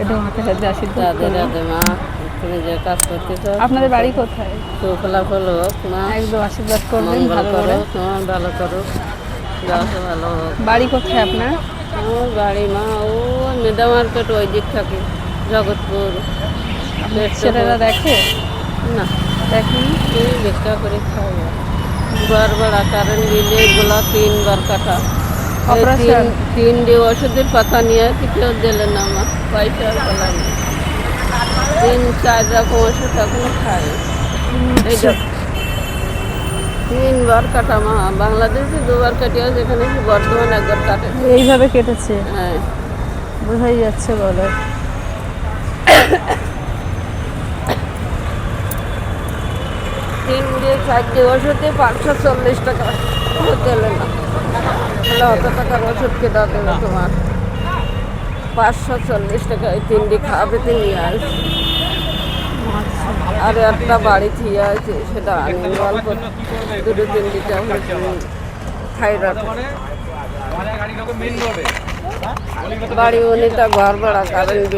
একটু হাতে হাতে আশীর্বাদ রাধে। রাধে মা তুমি যে কাজ করতেছ আপনাদের বাড়ি কোথায়? সুফলাফল হোক মা। একদম আশীর্বাদ করবেন ভালো করো তোমার ভালো করো। ভালো হোক। বাড়ি কোথায় আপনার? আমার বাড়ি মা ও মেদা মার্কেট ওই দিক থাকে জগৎপুর। ছেলেরা দেখে? না। দেখেন। এই ভিক্ষা করে খাওয়া। বারবার কারেন্ট বিলে এগুলো তিনবার কাটা। তিন তিনটে ওষুধের পাতা নিয়ে কি কেউ দিলে না আমার পয়সা পেলাম তিন চার রকম ওষুধ এখনও খাই। তিনবার কাটা মা বাংলাদেশে দুবার কাটিয়েছে এখানে কি বর্ধমান একবার কাটে। এইভাবে কেটেছে? হ্যাঁ। বোঝাই যাচ্ছে বলে। তিন দিয়ে চারটে ওষুধে পাঁচশো চল্লিশ টাকা দিলে না। তাহলে অত টাকার ওষুধ কেনা দেবে তোমার পাঁচশো চল্লিশ টাকা এই তিনটি খাওয়াবে তিনি আসবে আর একটা বাড়ি থিয়ে আছে, সেটা আনি অল্প দুটো তিন লিটার থাইরয়েড বাড়ি উনি ঘর ভাড়া কারেন্ট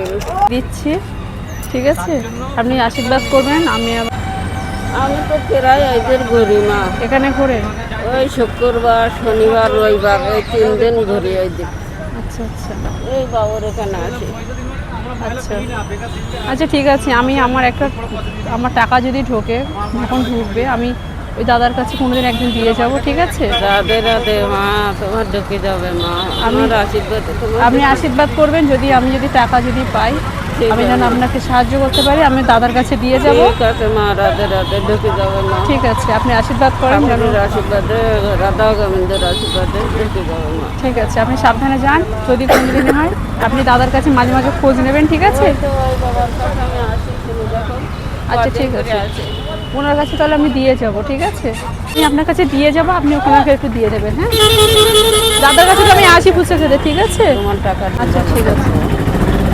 দিচ্ছি। ঠিক আছে? আপনি আশীর্বাদ করবেন, আমি আমি তো প্রায় এদের ঘুরি মা। এখানে করে ওই শুক্রবার শনিবার রবিবার এই তিন দিন ঘুরি ওই দিক আচ্ছা আচ্ছা। এই বাবুর এখানে আসি। আচ্ছা। আচ্ছা ঠিক আছে। আমি আমার একটা আমার টাকা যদি ঢোকে এখন ঢুকবে আমি ওই দাদার কাছে কোনোদিন একদিন দিয়ে যাব ঠিক আছে? রাধে রাধে মা তোমার ঢুকে যাবে মা। আমার আশীর্বাদ আপনি আশীর্বাদ করবেন যদি আমি যদি টাকা যদি পাই আমি যেন আপনাকে সাহায্য করতে পারি আমি দাদার কাছে দিয়ে যাব। ঠিক আছে মা রাধে রাধে ঢুকে যাবে মা। ঠিক আছে আপনি আশীর্বাদ করেন যেন ঠাকুরের আশীর্বাদে রাধা গোবিন্দের আশীর্বাদে ঢুকে যাবে মা। ঠিক আছে আপনি সাবধানে যান যদি কোনোদিন হয় আপনি দাদার কাছে মাঝে মাঝে খোঁজ নেবেন ঠিক আছে? আচ্ছা ঠিক আছে। ওনার কাছে তাহলে আমি দিয়ে যাব ঠিক আছে? আমি আপনার কাছে দিয়ে যাব আপনি ওখানে একটু দিয়ে দেবেন হ্যাঁ? দাদার কাছে তো আমি আসি পুষে খেতে ঠিক আছে? আচ্ছা ঠিক আছে।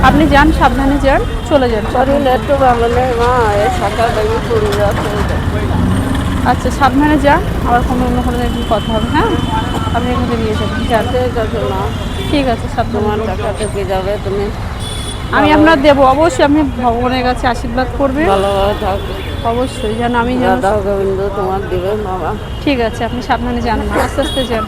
আপনি যান সাবধানে যান চলে যান। একটু ভালো নেই মা থেকে আচ্ছা সাবধানে যান আবার কোনো অন্য কোনো একদিন কথা হবে হ্যাঁ? আপনি এখানে নিয়ে যাবেন যান। ঠিক আছে মা। ঠিক আছে সাবধানে টাকা ঢুকে যাবে তুমি। আমি আপনার দেবো অবশ্যই আপনি ভগবানের কাছে আশীর্বাদ করবেন। থাকবে অবশ্যই যেন আমি যেন তোমার দিবে বাবা ঠিক আছে আপনি সাবধানে যান আস্তে আস্তে যান।